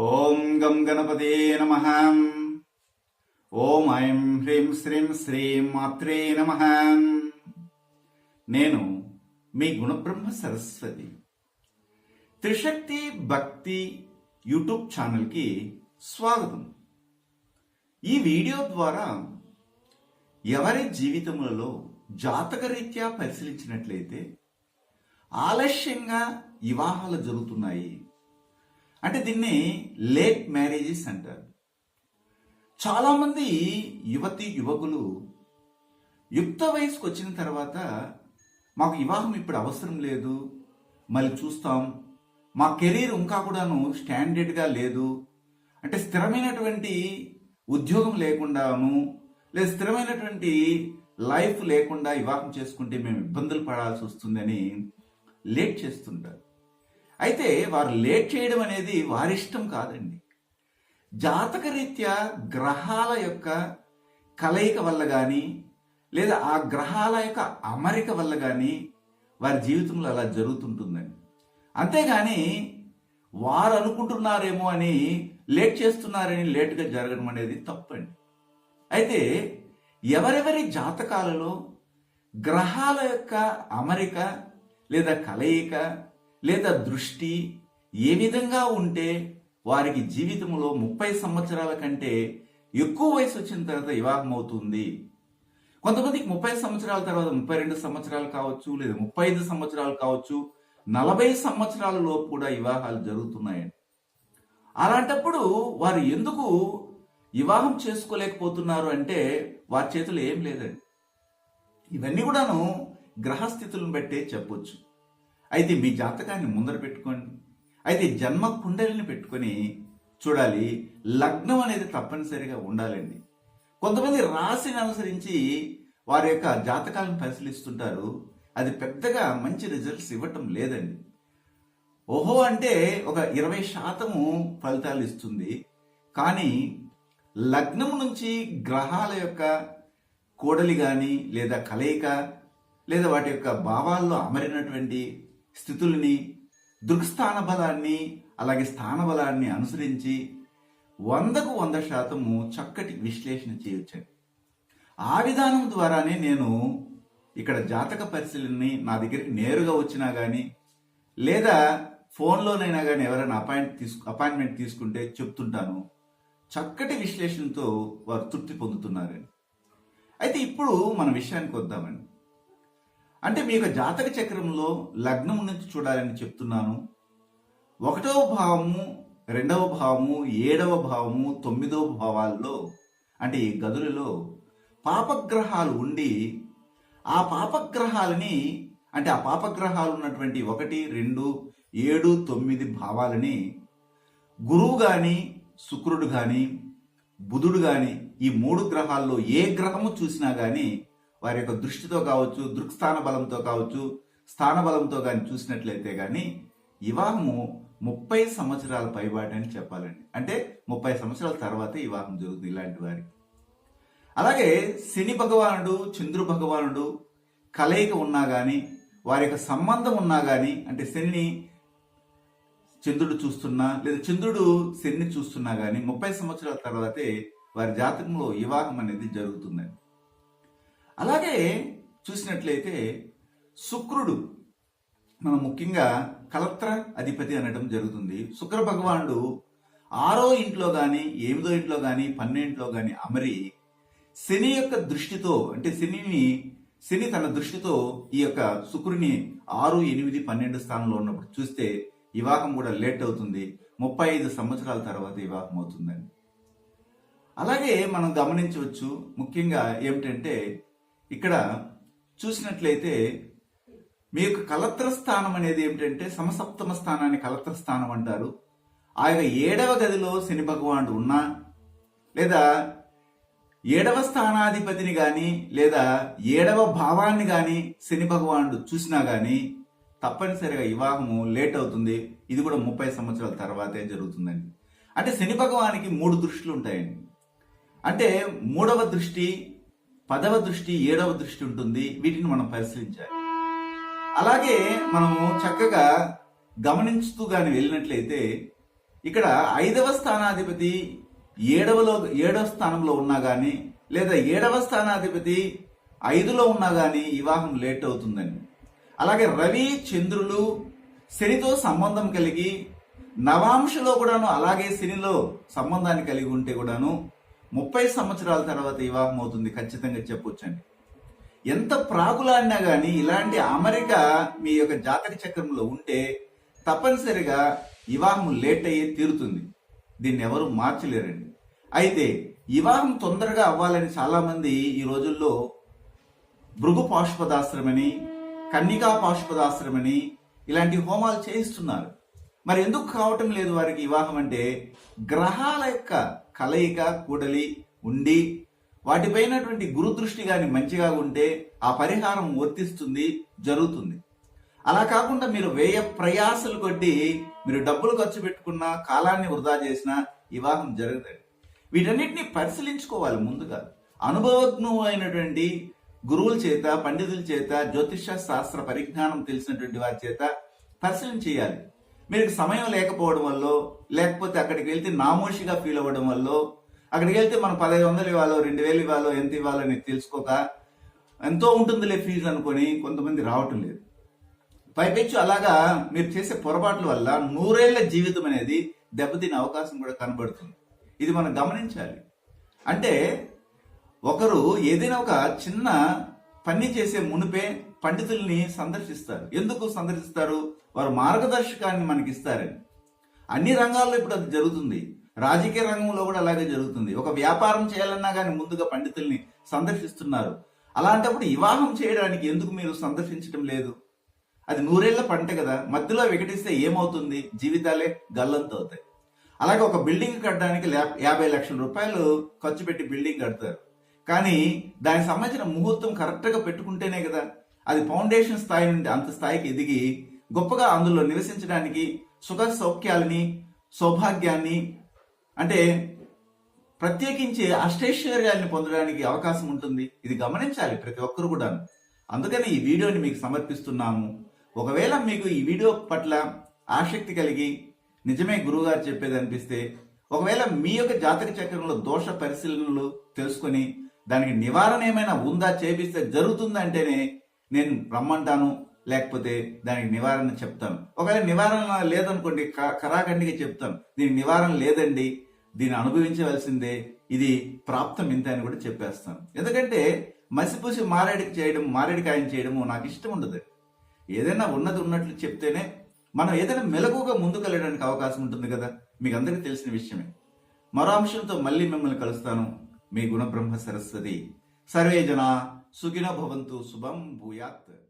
ఓం గం గణపతే నమ. ఓం ఐం హ్రీం శ్రీం శ్రీం మాత్రే నమ. నేను మీ గుణబ్రహ్మ సరస్వతి. త్రిశక్తి భక్తి యూట్యూబ్ ఛానల్కి స్వాగతం. ఈ వీడియో ద్వారా ఎవరి జీవితములలో జాతకరీత్యా పరిశీలించినట్లయితే ఆలస్యంగా వివాహాలు జరుగుతున్నాయి. అంటే దీన్ని లేట్ మ్యారేజెస్ అంటారు. చాలామంది యువతి యువకులు యుక్త వయసుకు వచ్చిన తర్వాత మాకు వివాహం ఇప్పుడు అవసరం లేదు మళ్ళీ చూస్తాం మా కెరీర్ ఇంకా కూడాను స్టాండర్డ్గా లేదు అంటే స్థిరమైనటువంటి ఉద్యోగం లేకుండాను లేదా స్థిరమైనటువంటి లైఫ్ లేకుండా వివాహం చేసుకుంటే మేము ఇబ్బందులు పడాల్సి వస్తుందని లేట్ చేస్తుంటారు. అయితే వారు లేట్ చేయడం అనేది వారిష్టం కాదండి. జాతకరీత్యా గ్రహాల యొక్క కలయిక వల్ల కానీ లేదా ఆ గ్రహాల యొక్క అమరిక వల్ల కానీ వారి జీవితంలో అలా జరుగుతుంటుందండి. అంతేగాని వారు అనుకుంటున్నారేమో అని లేట్ చేస్తున్నారని లేట్గా జరగడం అనేది తప్పండి. అయితే ఎవరెవరి జాతకాలలో గ్రహాల యొక్క అమరిక లేదా కలయిక లేదా దృష్టి ఏ విధంగా ఉంటే వారికి జీవితంలో ముప్పై సంవత్సరాల కంటే ఎక్కువ వయసు వచ్చిన తర్వాత వివాహం అవుతుంది? కొంతమందికి ముప్పై సంవత్సరాల తర్వాత ముప్పై రెండు సంవత్సరాలు కావచ్చు లేదా ముప్పై ఐదు సంవత్సరాలు కావచ్చు నలభై సంవత్సరాల లోపు కూడా వివాహాలు జరుగుతున్నాయండి. అలాంటప్పుడు వారు ఎందుకు వివాహం చేసుకోలేకపోతున్నారు అంటే వారి చేతిలో ఏం లేదండి. ఇవన్నీ కూడాను గ్రహస్థితులను బట్టే చెప్పొచ్చు. అయితే మీ జాతకాన్ని ముందర పెట్టుకోండి. అయితే జన్మ కుండలిని పెట్టుకొని చూడాలి లగ్నం అనేది తప్పనిసరిగా ఉండాలండి. కొంతమంది రాశిని అనుసరించి వారి యొక్క జాతకాలను పరిశీలిస్తుంటారు. అది పెద్దగా మంచి రిజల్ట్స్ ఇవ్వటం లేదండి. ఓహో అంటే ఒక ఇరవై శాతము ఫలితాలు ఇస్తుంది. కానీ లగ్నం నుంచి గ్రహాల యొక్క కోడలి కానీ లేదా కలయిక లేదా వాటి యొక్క భావాల్లో అమరినటువంటి స్థితుల్ని దృక్స్థాన బలాన్ని అలాగే స్థాన బలాన్ని అనుసరించి వందకు వంద శాతము చక్కటి విశ్లేషణ చేయొచ్చండి. ఆ విధానం ద్వారానే నేను ఇక్కడ జాతక పరిశీలనని నా దగ్గరికి నేరుగా వచ్చినా కానీ లేదా ఫోన్లోనైనా కానీ ఎవరైనా అపాయింట్ తీసుకు అపాయింట్మెంట్ తీసుకుంటే చెప్తుంటాను. చక్కటి విశ్లేషణతో వారు తృప్తి పొందుతున్నారని అయితే ఇప్పుడు మన విషయానికి వద్దామండి. అంటే మీ యొక్క జాతక చక్రంలో లగ్నం నుంచి చూడాలని చెప్తున్నాను. ఒకటవ భావము రెండవ భావము ఏడవ భావము తొమ్మిదవ భావాల్లో అంటే ఈ గదులలో పాపగ్రహాలు ఉండి ఆ పాపగ్రహాలని అంటే ఆ పాపగ్రహాలు ఉన్నటువంటి ఒకటి రెండు ఏడు తొమ్మిది భావాలని గురువు కానీ శుక్రుడు కానీ బుధుడు కానీ ఈ మూడు గ్రహాల్లో ఏ గ్రహము చూసినా కానీ వారి యొక్క దృష్టితో కావచ్చు దృక్స్థాన బలంతో కావచ్చు స్థాన బలంతో కానీ చూసినట్లయితే కానీ వివాహము ముప్పై సంవత్సరాల పైబాటి అని చెప్పాలండి. అంటే ముప్పై సంవత్సరాల తర్వాత వివాహం జరుగుతుంది ఇలాంటి వారికి. అలాగే శని భగవానుడు చంద్రు భగవానుడు కలయిక ఉన్నా కానీ వారి యొక్క సంబంధం ఉన్నా కానీ అంటే శని చంద్రుడు చూస్తున్నా లేదా చంద్రుడు శని చూస్తున్నా కానీ ముప్పై సంవత్సరాల తర్వాతే వారి జాతకంలో వివాహం అనేది జరుగుతుందండి. అలాగే చూసినట్లయితే శుక్రుడు మనం ముఖ్యంగా కలత్ర అధిపతి అనడం జరుగుతుంది. శుక్ర భగవానుడు ఆరో ఇంట్లో కానీ ఎనిమిదో ఇంట్లో కానీ పన్నెండింట్లో కానీ అమరి శని యొక్క దృష్టితో అంటే శనిని శని తన దృష్టితో ఈ యొక్క శుక్రుని ఆరు ఎనిమిది పన్నెండు స్థానంలో ఉన్నప్పుడు చూస్తే వివాహం కూడా లేట్ అవుతుంది. ముప్పై ఐదు సంవత్సరాల తర్వాత వివాహం అవుతుందని అలాగే మనం గమనించవచ్చు ముఖ్యంగా ఏమిటంటే ఇక్కడ చూసినట్లయితే మీ యొక్క కలత్ర స్థానం అనేది ఏమిటంటే సమసప్తమ స్థానాన్ని కలత్ర స్థానం అంటారు. ఆ యొక్క ఏడవ గదిలో శని భగవానుడు ఉన్నా లేదా ఏడవ స్థానాధిపతిని గాని లేదా ఏడవ భావాన్ని గాని శని భగవానుడు చూసినా గాని తప్పనిసరిగా వివాహము లేట్ అవుతుంది. ఇది కూడా ముప్పై సంవత్సరాల తర్వాతే జరుగుతుందండి. అంటే శని భగవానికి మూడు దృష్టిలు ఉంటాయండి. అంటే మూడవ దృష్టి పదవ దృష్టి ఏడవ దృష్టి ఉంటుంది. వీటిని మనం పరిశీలించాలి. అలాగే మనము చక్కగా గమనించుతూ కానీ వెళ్ళినట్లయితే ఇక్కడ ఐదవ స్థానాధిపతి ఏడవలో ఏడవ స్థానంలో ఉన్నా కానీ లేదా ఏడవ స్థానాధిపతి ఐదులో ఉన్నా కానీ వివాహం లేట్ అవుతుందని అలాగే రవి చంద్రులు శనితో సంబంధం కలిగి నవాంశలో కూడాను అలాగే శనిలో సంబంధాన్ని కలిగి ఉంటే కూడాను ముప్పై సంవత్సరాల తర్వాత వివాహం అవుతుంది ఖచ్చితంగా చెప్పొచ్చండి. ఎంత ప్రాకులాడినా కానీ ఇలాంటి అమరిక మీ యొక్క జాతక చక్రంలో ఉంటే తప్పనిసరిగా వివాహం లేట్ అయ్యి తీరుతుంది. దీన్ని ఎవరు మార్చలేరండి. అయితే వివాహం తొందరగా అవ్వాలని చాలామంది ఈ రోజుల్లో భృగు పాశుపదాశ్రమని కన్నికా పాశుపదాశ్రమని ఇలాంటి హోమాలు చేయిస్తున్నారు. మరి ఎందుకు కావటం లేదు వారికి వివాహం అంటే గ్రహాల యొక్క కలయిక కూడలి ఉండి వాటిపైనటువంటి గురుదృష్టి కానీ మంచిగా ఉంటే ఆ పరిహారం వర్తిస్తుంది జరుగుతుంది. అలా కాకుండా మీరు వ్యయ ప్రయాసలు కొట్టి మీరు డబ్బులు ఖర్చు పెట్టుకున్న కాలాన్ని వృధా చేసిన వివాహం జరగదండి. వీటన్నిటిని పరిశీలించుకోవాలి ముందుగా. అనుభవజ్ఞు అయినటువంటి గురువుల చేత పండితుల చేత జ్యోతిష శాస్త్ర పరిజ్ఞానం తెలిసినటువంటి వారి చేత పరిశీలన చేయాలి. మీరు సమయం లేకపోవడం వల్ల లేకపోతే అక్కడికి వెళ్తే నామోషిగా ఫీల్ అవ్వడం వల్ల అక్కడికి వెళ్తే మనం పదహైదు వందలు ఇవ్వాలో రెండు వేలు ఇవ్వాలో ఎంత ఇవ్వాలో అనేది తెలుసుకోక ఎంతో ఉంటుందిలే ఫీజు అనుకొని కొంతమంది రావటం లేదు. పైపెచ్చు అలాగా మీరు చేసే పొరపాట్ల వల్ల నూరేళ్ళ జీవితం అనేది దెబ్బతినే అవకాశం కూడా కనబడుతుంది. ఇది మనం గమనించాలి. అంటే ఒకరు ఏదైనా ఒక చిన్న పని చేసే మునిపే పండితుల్ని సందర్శిస్తారు. ఎందుకు సందర్శిస్తారు? వారు మార్గదర్శకాన్ని మనకి ఇస్తారని అన్ని రంగాల్లో ఇప్పుడు అది జరుగుతుంది. రాజకీయ రంగంలో కూడా అలాగే జరుగుతుంది. ఒక వ్యాపారం చేయాలన్నా కానీ ముందుగా పండితుల్ని సందర్శిస్తున్నారు. అలాంటప్పుడు వివాహం చేయడానికి ఎందుకు మీరు సందర్శించడం లేదు? అది నూరేళ్ళ పంట కదా. మధ్యలో వికటిస్తే ఏమవుతుంది? జీవితాలే గల్లంత అవుతాయి అలాగే ఒక బిల్డింగ్ కట్టడానికి యాభై లక్షల రూపాయలు ఖర్చు పెట్టి బిల్డింగ్ కడతారు. కానీ దానికి సంబంధించిన ముహూర్తం కరెక్ట్గా పెట్టుకుంటేనే కదా అది ఫౌండేషన్ స్థాయి నుండి అంత స్థాయికి ఎదిగి గొప్పగా అందులో నివసించడానికి సుఖ సౌఖ్యాలని సౌభాగ్యాన్ని అంటే ప్రత్యేకించి అష్టైశ్వర్యాన్ని పొందడానికి అవకాశం ఉంటుంది. ఇది గమనించాలి ప్రతి ఒక్కరు కూడా అందుకని ఈ వీడియోని మీకు సమర్పిస్తున్నాము. ఒకవేళ మీకు ఈ వీడియో పట్ల ఆసక్తి కలిగి నిజమే గురువుగారు చెప్పేది అనిపిస్తే ఒకవేళ మీ యొక్క జాతక చక్రంలో దోష పరిశీలనలు తెలుసుకొని దానికి నివారణ ఏమైనా ఉందా చేపిస్తే జరుగుతుందంటేనే నేను రమ్మంటాను లేకపోతే దానికి నివారణ చెప్తాను. ఒకవేళ నివారణ లేదనుకోండి క- కరాఖండిగా చెప్తాను. దీనికి నివారణ లేదండి దీన్ని అనుభవించవలసిందే ఇది ప్రాప్తం ఇంత అని కూడా చెప్పేస్తాను. ఎందుకంటే మసిపూసి మారేడికి చేయడం మారేడికాయం చేయడము నాకు ఇష్టం ఉండదు. ఏదైనా ఉన్నది ఉన్నట్లు చెప్తేనే మనం ఏదైనా మెలకుగా ముందుకు వెళ్ళడానికి అవకాశం ఉంటుంది కదా మీకు అందరికీ తెలిసిన విషయమే. మరో అంశంతో మళ్ళీ మిమ్మల్ని కలుస్తాను. మీ గుణబ్రహ్మ సరస్వతి. సర్వే జన సుఖినో భవంతు శుభం భూయాత్.